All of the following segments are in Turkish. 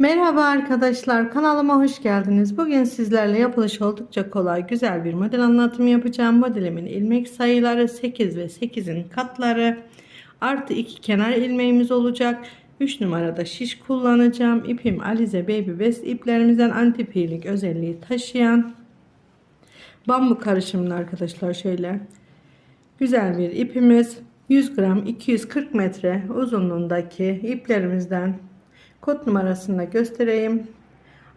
Merhaba arkadaşlar kanalıma hoş geldiniz. Bugün sizlerle yapılışı oldukça kolay güzel bir model anlatımı yapacağım. Modelimin ilmek sayıları 8 ve 8'in katları artı 2 kenar ilmeğimiz olacak. 3 numarada şiş kullanacağım. İpim Alize Baby Best iplerimizden anti peeling özelliği taşıyan bambu karışımlı arkadaşlar şöyle güzel bir ipimiz 100 gram 240 metre uzunluğundaki iplerimizden kod numarasını da göstereyim.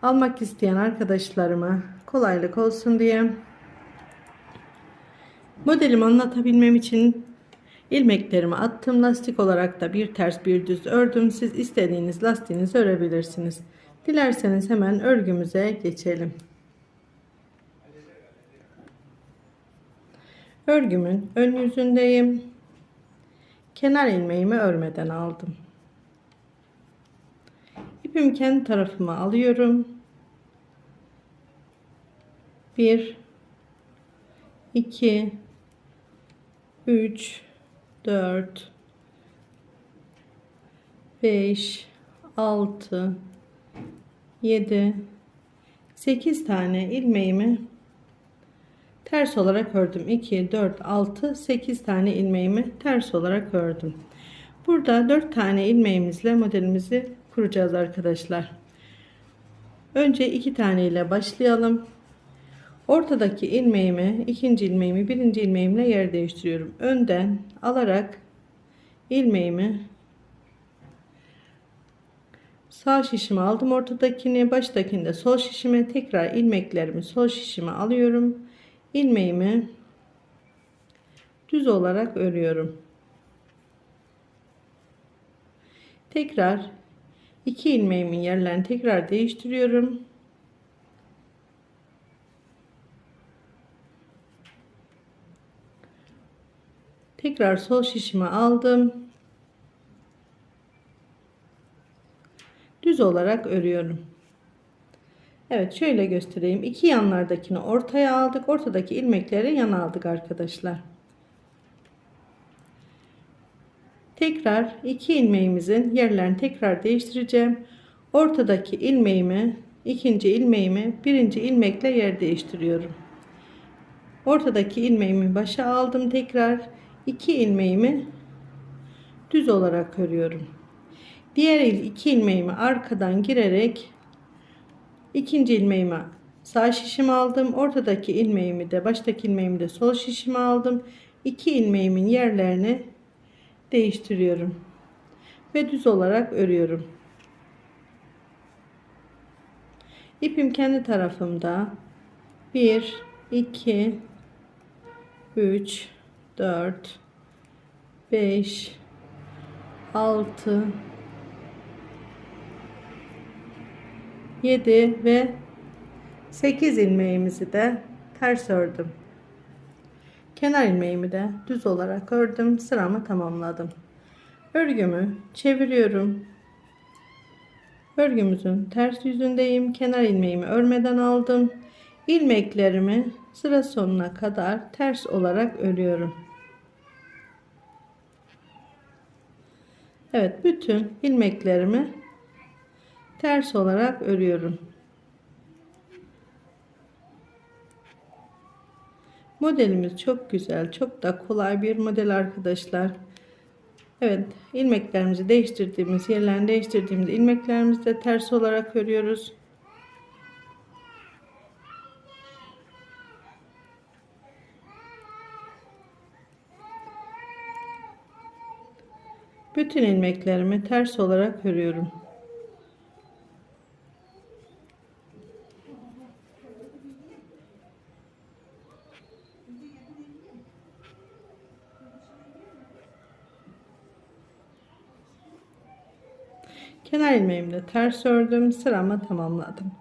Almak isteyen arkadaşlarıma kolaylık olsun diye. Modelimi anlatabilmem için ilmeklerimi attım. Lastik olarak da bir ters bir düz ördüm. Siz istediğiniz lastiğinizi örebilirsiniz. Dilerseniz hemen örgümüze geçelim. Örgümün ön yüzündeyim. Kenar ilmeğimi örmeden aldım. İpimi kendi tarafıma alıyorum. 1 2 3 4 5 6 7 8 tane ilmeğimi ters olarak ördüm 2 4 6 8 tane ilmeğimi ters olarak ördüm burada 4 tane ilmeğimizle modelimizi kuracağız arkadaşlar. Önce 2 tane ile başlayalım. Ortadaki ilmeğimi ikinci ilmeğimi birinci ilmeğimle yer değiştiriyorum. Önden alarak ilmeğimi sağ şişime aldım ortadakini baştakinde sol şişime tekrar ilmeklerimi sol şişime alıyorum. İlmeğimi düz olarak örüyorum. Tekrar iki ilmeğimin yerlerini tekrar değiştiriyorum tekrar sol şişime aldım düz olarak örüyorum Evet şöyle göstereyim. İki yanlardakini ortaya aldık. Ortadaki ilmekleri yana aldık arkadaşlar. Tekrar iki ilmeğimizin yerlerini tekrar değiştireceğim. Ortadaki ilmeğimi, ikinci ilmeğimi birinci ilmekle yer değiştiriyorum. Ortadaki ilmeğimi başa aldım tekrar. iki ilmeğimi düz olarak örüyorum. Diğer iki ilmeğimi arkadan girerek ikinci ilmeğimi sağ şişimi aldım. Ortadaki ilmeğimi de baştaki ilmeğimi de sol şişimi aldım. İki ilmeğimin yerlerini değiştiriyorum. Ve düz olarak örüyorum. İpim kendi tarafımda 1 2 3 4 5 6 7 ve 8 ilmeğimizi de ters ördüm. Kenar ilmeğimi de düz olarak ördüm. Sıramı tamamladım. Örgümü çeviriyorum. Örgümüzün ters yüzündeyim. Kenar ilmeğimi örmeden aldım. İlmeklerimi sıra sonuna kadar ters olarak örüyorum. Evet bütün ilmeklerimi ters olarak örüyorum. Modelimiz çok güzel, çok da kolay bir model arkadaşlar. Evet, ilmeklerimizi değiştirdiğimiz, yerlerini değiştirdiğimiz ilmeklerimizi de ters olarak örüyoruz. Bütün ilmeklerimi ters olarak örüyorum. Kenar ilmeğimle ters ördüm. Sıramı tamamladım.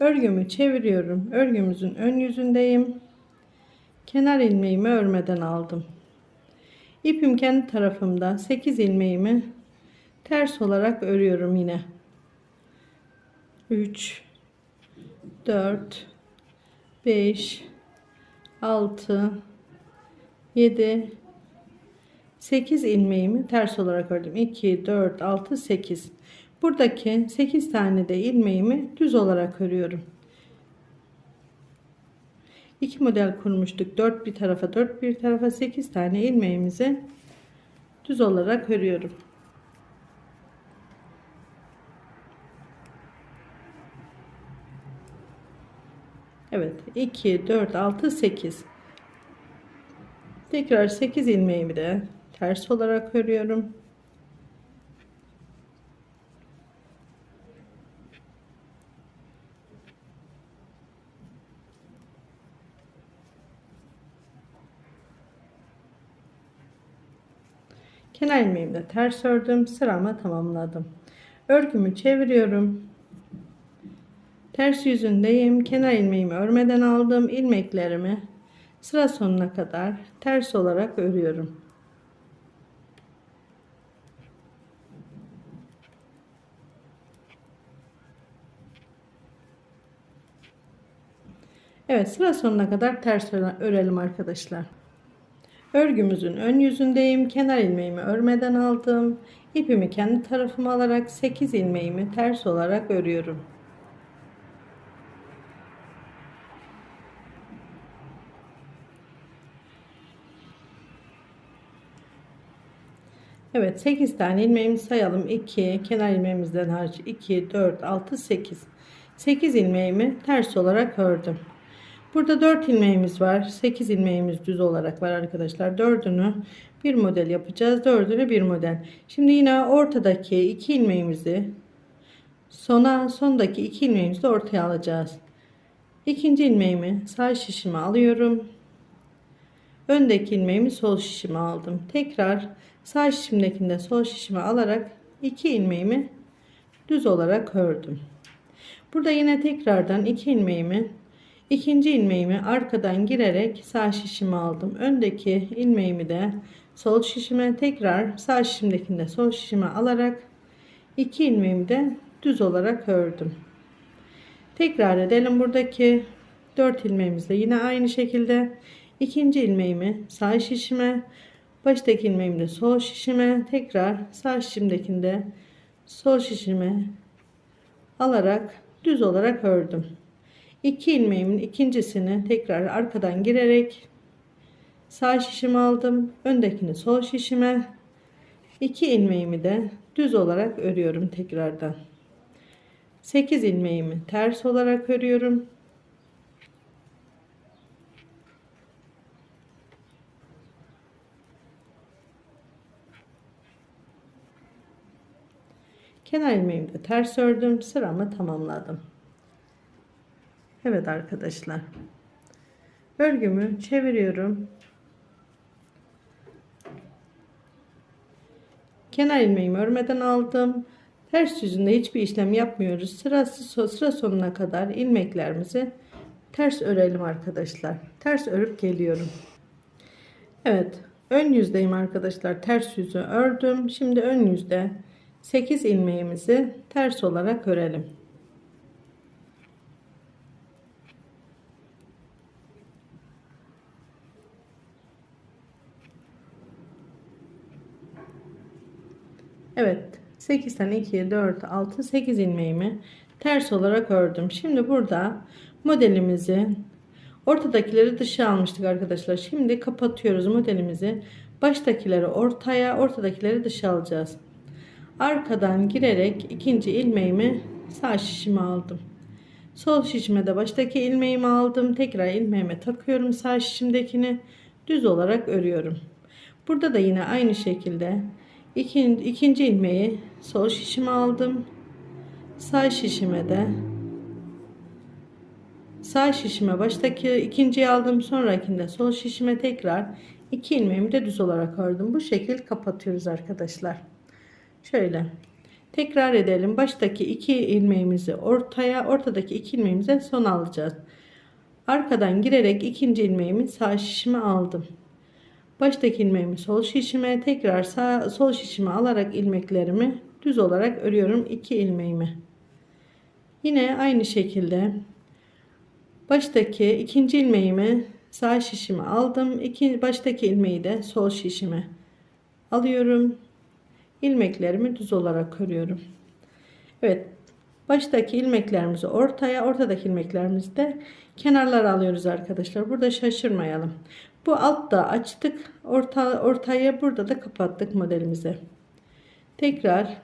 Örgümü çeviriyorum. Örgümüzün ön yüzündeyim. Kenar ilmeğimi örmeden aldım. İpim kendi tarafımda 8 ilmeğimi ters olarak örüyorum yine. 3 4 5 6 7 8 ilmeğimi ters olarak ördüm. 2 4 6 8 Buradaki 8 tane de ilmeğimi düz olarak örüyorum. İki model kurmuştuk. 4 bir tarafa 4 bir tarafa 8 tane ilmeğimizi düz olarak örüyorum. Evet 2 4 6 8 tekrar 8 ilmeğimi de ters olarak örüyorum. Kenar ilmeğimi de ters ördüm. Sıramı tamamladım. Örgümü çeviriyorum. Ters yüzündeyim. Kenar ilmeğimi örmeden aldım. ilmeklerimi sıra sonuna kadar ters olarak örüyorum. Evet sıra sonuna kadar ters örelim arkadaşlar. Örgümüzün ön yüzündeyim. Kenar ilmeğimi örmeden aldım. İpimi kendi tarafıma alarak 8 ilmeğimi ters olarak örüyorum. Evet 8 tane ilmeğimizi sayalım. 2 kenar ilmeğimizden hariç 2 4 6 8. 8 ilmeğimi ters olarak ördüm. Burada 4 ilmeğimiz var. 8 ilmeğimiz düz olarak var arkadaşlar. 4'ünü bir model yapacağız. 4'ünü bir model. Şimdi yine ortadaki 2 ilmeğimizi sona sondaki 2 ilmeğimizi ortaya alacağız. İkinci ilmeğimi sağ şişime alıyorum. Öndeki ilmeğimi sol şişime aldım. Tekrar sağ şişimdekinde sol şişime alarak 2 ilmeğimi düz olarak ördüm. Burada yine tekrardan 2 ilmeğimi ikinci ilmeğimi arkadan girerek sağ şişime aldım. Öndeki ilmeğimi de sol şişime tekrar sağ şişimdekinde sol şişime alarak 2 ilmeğimi de düz olarak ördüm. Tekrar edelim buradaki 4 ilmeğimizde yine aynı şekilde ikinci ilmeğimi sağ şişime baştaki ilmeğimi de sol şişime tekrar sağ şişimdekinde sol şişime alarak düz olarak ördüm. 2 ilmeğimin ikincisini tekrar arkadan girerek sağ şişime aldım. Öndekini sol şişime 2 ilmeğimi de düz olarak örüyorum tekrardan. 8 ilmeğimi ters olarak örüyorum. Kenar ilmeğimi de ters ördüm. Sıramı tamamladım. Evet arkadaşlar. Örgümü çeviriyorum. Kenar ilmeğimi örmeden aldım. Ters yüzünde hiçbir işlem yapmıyoruz. Sırası sıra sonuna kadar ilmeklerimizi ters örelim arkadaşlar. Ters örüp geliyorum. Evet, ön yüzdeyim arkadaşlar. Ters yüzü ördüm. Şimdi ön yüzde 8 ilmeğimizi ters olarak örelim. Evet 8 tane 2 4 6 8 ilmeğimi ters olarak ördüm. Şimdi burada modelimizi ortadakileri dışa almıştık arkadaşlar. Şimdi kapatıyoruz modelimizi. Baştakileri ortaya, ortadakileri dışa alacağız. Arkadan girerek ikinci ilmeğimi sağ şişime aldım. Sol şişime de baştaki ilmeğimi aldım. Tekrar ilmeğime takıyorum sağ şişimdekini düz olarak örüyorum. Burada da yine aynı şekilde ikinci, ikinci ilmeği sol şişime aldım. Sağ şişime de sağ şişime baştaki ikinciyi aldım. Sonrakinde sol şişime tekrar iki ilmeğimi de düz olarak ördüm. Bu şekil kapatıyoruz arkadaşlar. Şöyle. Tekrar edelim. Baştaki iki ilmeğimizi ortaya, ortadaki iki ilmeğimize son alacağız. Arkadan girerek ikinci ilmeğimi sağ şişime aldım. Baştaki ilmeğimi sol şişime, tekrar sağ sol şişime alarak ilmeklerimi düz olarak örüyorum iki ilmeğimi. Yine aynı şekilde baştaki ikinci ilmeğimi sağ şişime aldım. İki, baştaki ilmeği de sol şişime alıyorum ilmeklerimi düz olarak örüyorum. Evet. Baştaki ilmeklerimizi ortaya, ortadaki ilmeklerimizi de kenarlara alıyoruz arkadaşlar. Burada şaşırmayalım. Bu altta açtık. Orta, ortaya burada da kapattık modelimizi. Tekrar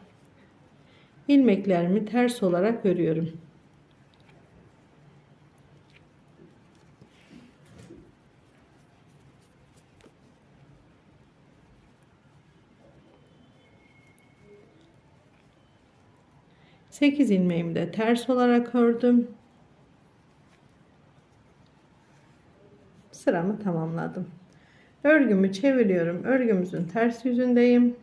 ilmeklerimi ters olarak örüyorum. Sekiz ilmeğimi de ters olarak ördüm. Sıramı tamamladım. Örgümü çeviriyorum. Örgümüzün ters yüzündeyim.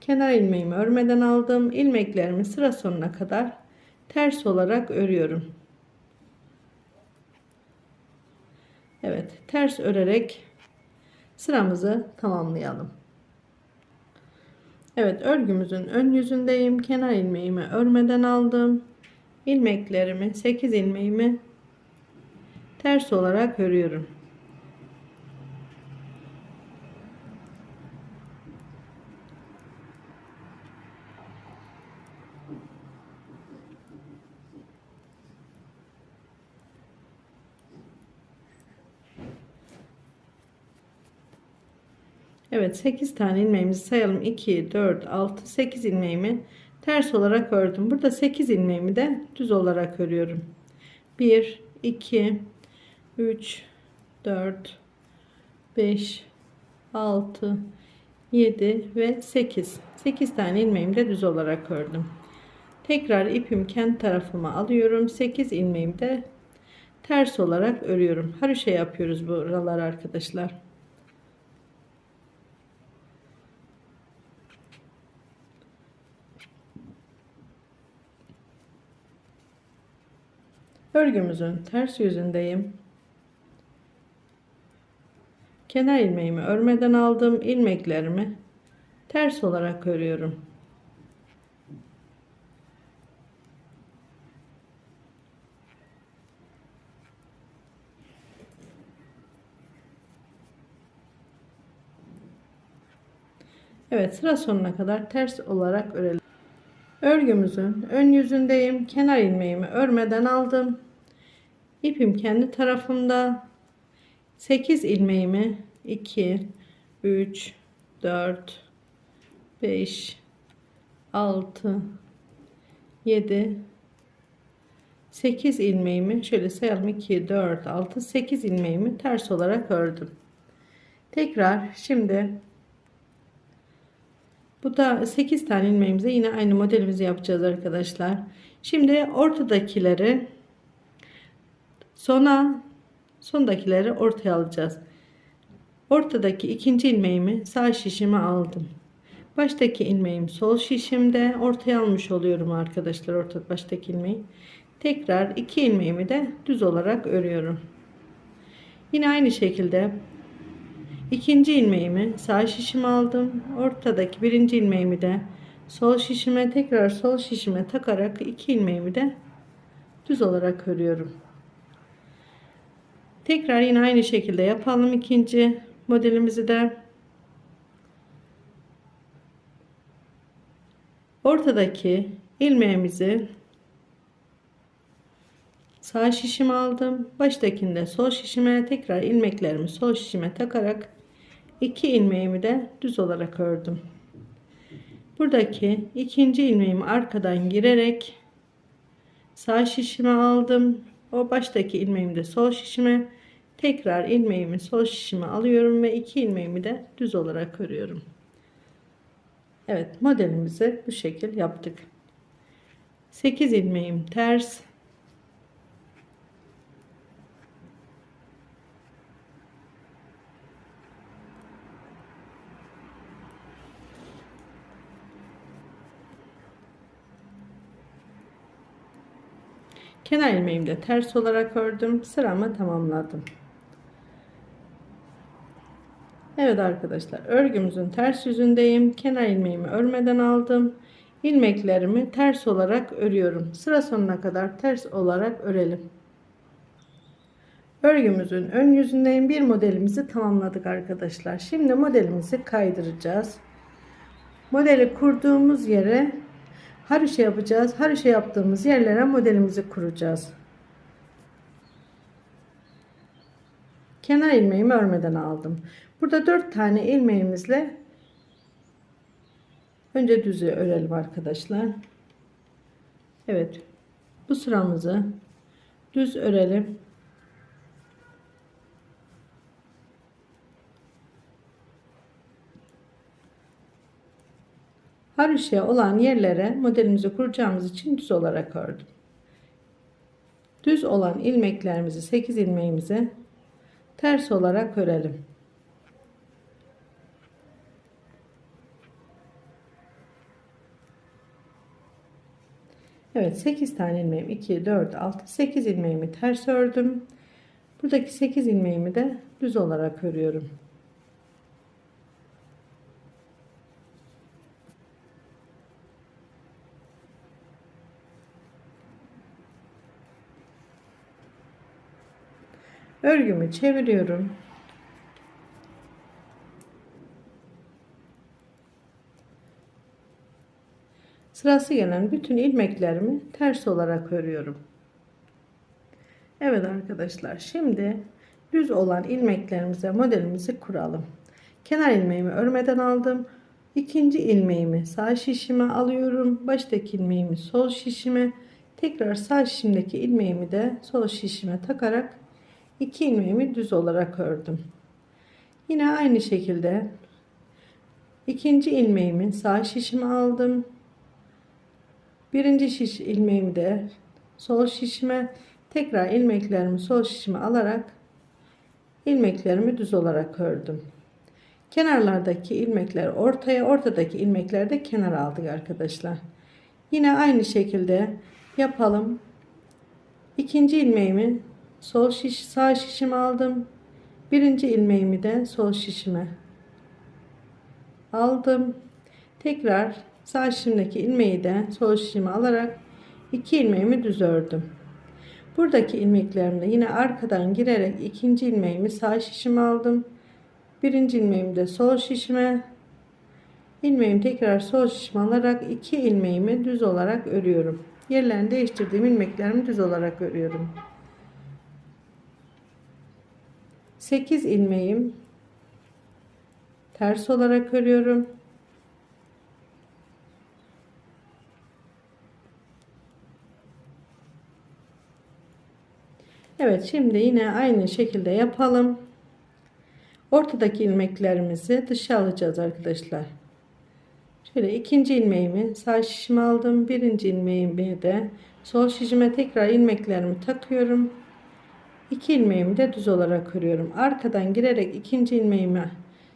Kenar ilmeğimi örmeden aldım. İlmeklerimi sıra sonuna kadar ters olarak örüyorum. Evet, ters örerek sıramızı tamamlayalım. Evet, örgümüzün ön yüzündeyim. Kenar ilmeğimi örmeden aldım. İlmeklerimi, 8 ilmeğimi ters olarak örüyorum. Evet 8 tane ilmeğimizi sayalım. 2 4 6 8 ilmeğimi ters olarak ördüm. Burada 8 ilmeğimi de düz olarak örüyorum. 1 2 3 4 5 6 7 ve 8 8 tane ilmeğimi de düz olarak ördüm. Tekrar ipim kendi tarafıma alıyorum. 8 ilmeğimi de ters olarak örüyorum. Haroşa yapıyoruz buralar arkadaşlar Örgümüzün ters yüzündeyim. Kenar ilmeğimi örmeden aldım. ilmeklerimi ters olarak örüyorum. Evet sıra sonuna kadar ters olarak örelim. Örgümüzün ön yüzündeyim. Kenar ilmeğimi örmeden aldım. İpim kendi tarafımda. 8 ilmeğimi 2 3 4 5 6 7 8 ilmeğimi şöyle sayalım 2 4 6 8 ilmeğimi ters olarak ördüm. Tekrar şimdi bu da 8 tane ilmeğimize yine aynı modelimizi yapacağız arkadaşlar. Şimdi ortadakileri sona sondakileri ortaya alacağız. Ortadaki ikinci ilmeğimi sağ şişime aldım. Baştaki ilmeğim sol şişimde ortaya almış oluyorum arkadaşlar orta baştaki ilmeği. Tekrar iki ilmeğimi de düz olarak örüyorum. Yine aynı şekilde ikinci ilmeğimi sağ şişime aldım. Ortadaki birinci ilmeğimi de sol şişime tekrar sol şişime takarak iki ilmeğimi de düz olarak örüyorum. Tekrar yine aynı şekilde yapalım ikinci modelimizi de. Ortadaki ilmeğimizi sağ şişime aldım. Baştakinde sol şişime tekrar ilmeklerimi sol şişime takarak iki ilmeğimi de düz olarak ördüm. Buradaki ikinci ilmeğimi arkadan girerek sağ şişime aldım. O baştaki ilmeğimi de sol şişime tekrar ilmeğimi sol şişime alıyorum ve iki ilmeğimi de düz olarak örüyorum. Evet modelimizi bu şekil yaptık. 8 ilmeğim ters Kenar ilmeğimi de ters olarak ördüm. Sıramı tamamladım. Evet arkadaşlar örgümüzün ters yüzündeyim. Kenar ilmeğimi örmeden aldım. İlmeklerimi ters olarak örüyorum. Sıra sonuna kadar ters olarak örelim. Örgümüzün ön yüzündeyim. Bir modelimizi tamamladık arkadaşlar. Şimdi modelimizi kaydıracağız. Modeli kurduğumuz yere haroşa yapacağız. Haroşa yaptığımız yerlere modelimizi kuracağız. Kenar ilmeğimi örmeden aldım. Burada 4 tane ilmeğimizle önce düzü örelim arkadaşlar. Evet. Bu sıramızı düz örelim. Haroşa olan yerlere modelimizi kuracağımız için düz olarak ördüm. Düz olan ilmeklerimizi 8 ilmeğimize ters olarak örelim. Evet 8 tane ilmeğim 2 4 6 8 ilmeğimi ters ördüm. Buradaki 8 ilmeğimi de düz olarak örüyorum. Örgümü çeviriyorum. Sırası gelen bütün ilmeklerimi ters olarak örüyorum. Evet arkadaşlar şimdi düz olan ilmeklerimize modelimizi kuralım. Kenar ilmeğimi örmeden aldım. İkinci ilmeğimi sağ şişime alıyorum. Baştaki ilmeğimi sol şişime tekrar sağ şişimdeki ilmeğimi de sol şişime takarak iki ilmeğimi düz olarak ördüm. Yine aynı şekilde ikinci ilmeğimi sağ şişime aldım. Birinci şiş ilmeğimi de sol şişime tekrar ilmeklerimi sol şişime alarak ilmeklerimi düz olarak ördüm. Kenarlardaki ilmekler ortaya, ortadaki ilmekler de kenar aldık arkadaşlar. Yine aynı şekilde yapalım. İkinci ilmeğimi sol şiş sağ şişime aldım. Birinci ilmeğimi de sol şişime aldım. Tekrar sağ şişimdeki ilmeği de sol şişime alarak iki ilmeğimi düz ördüm. Buradaki ilmeklerimde yine arkadan girerek ikinci ilmeğimi sağ şişime aldım. Birinci ilmeğimi de sol şişime ilmeğimi tekrar sol şişime alarak iki ilmeğimi düz olarak örüyorum. Yerlerini değiştirdiğim ilmeklerimi düz olarak örüyorum. 8 ilmeğim ters olarak örüyorum. Evet şimdi yine aynı şekilde yapalım. Ortadaki ilmeklerimizi dışa alacağız arkadaşlar. Şöyle ikinci ilmeğimi sağ şişime aldım. Birinci ilmeğimi de sol şişime tekrar ilmeklerimi takıyorum. İki ilmeğimi de düz olarak örüyorum. Arkadan girerek ikinci ilmeğimi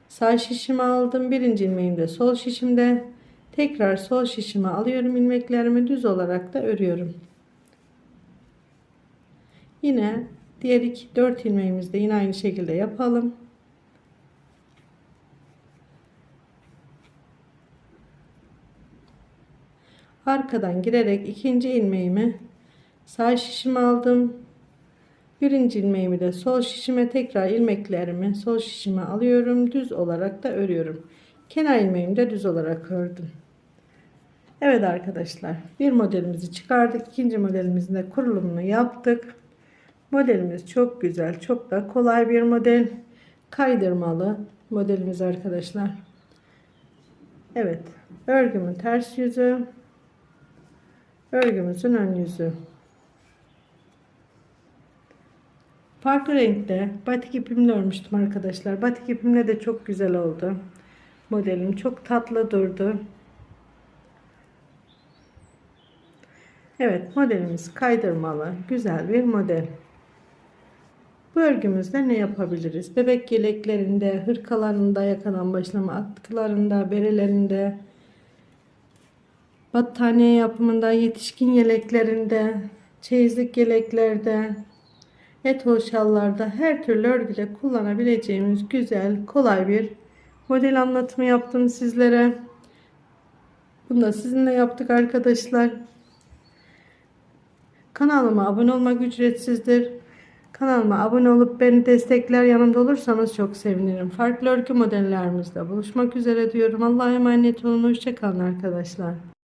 sağ şişime aldım. Birinci ilmeğimi de sol şişimde. Tekrar sol şişime alıyorum ilmeklerimi düz olarak da örüyorum. Yine diğer iki dört ilmeğimizde yine aynı şekilde yapalım. Arkadan girerek ikinci ilmeğimi sağ şişime aldım. Birinci ilmeğimi de sol şişime tekrar ilmeklerimi sol şişime alıyorum. Düz olarak da örüyorum. Kenar ilmeğimi de düz olarak ördüm. Evet arkadaşlar bir modelimizi çıkardık. İkinci modelimizin de kurulumunu yaptık. Modelimiz çok güzel. Çok da kolay bir model. Kaydırmalı modelimiz arkadaşlar. Evet. Örgümün ters yüzü. Örgümüzün ön yüzü. Farklı renkte batik ipimle örmüştüm arkadaşlar. Batik ipimle de çok güzel oldu. Modelim çok tatlı durdu. Evet modelimiz kaydırmalı. Güzel bir model. Bu örgümüzde ne yapabiliriz? Bebek yeleklerinde, hırkalarında, yakadan başlama atkılarında, berelerinde, battaniye yapımında, yetişkin yeleklerinde, çeyizlik yeleklerde, etol şallarda her türlü örgüde kullanabileceğimiz güzel, kolay bir model anlatımı yaptım sizlere. Bunu da sizinle yaptık arkadaşlar. Kanalıma abone olmak ücretsizdir. Kanalıma abone olup beni destekler yanımda olursanız çok sevinirim. Farklı örgü modellerimizde buluşmak üzere diyorum. Allah'a emanet olun. Hoşçakalın arkadaşlar.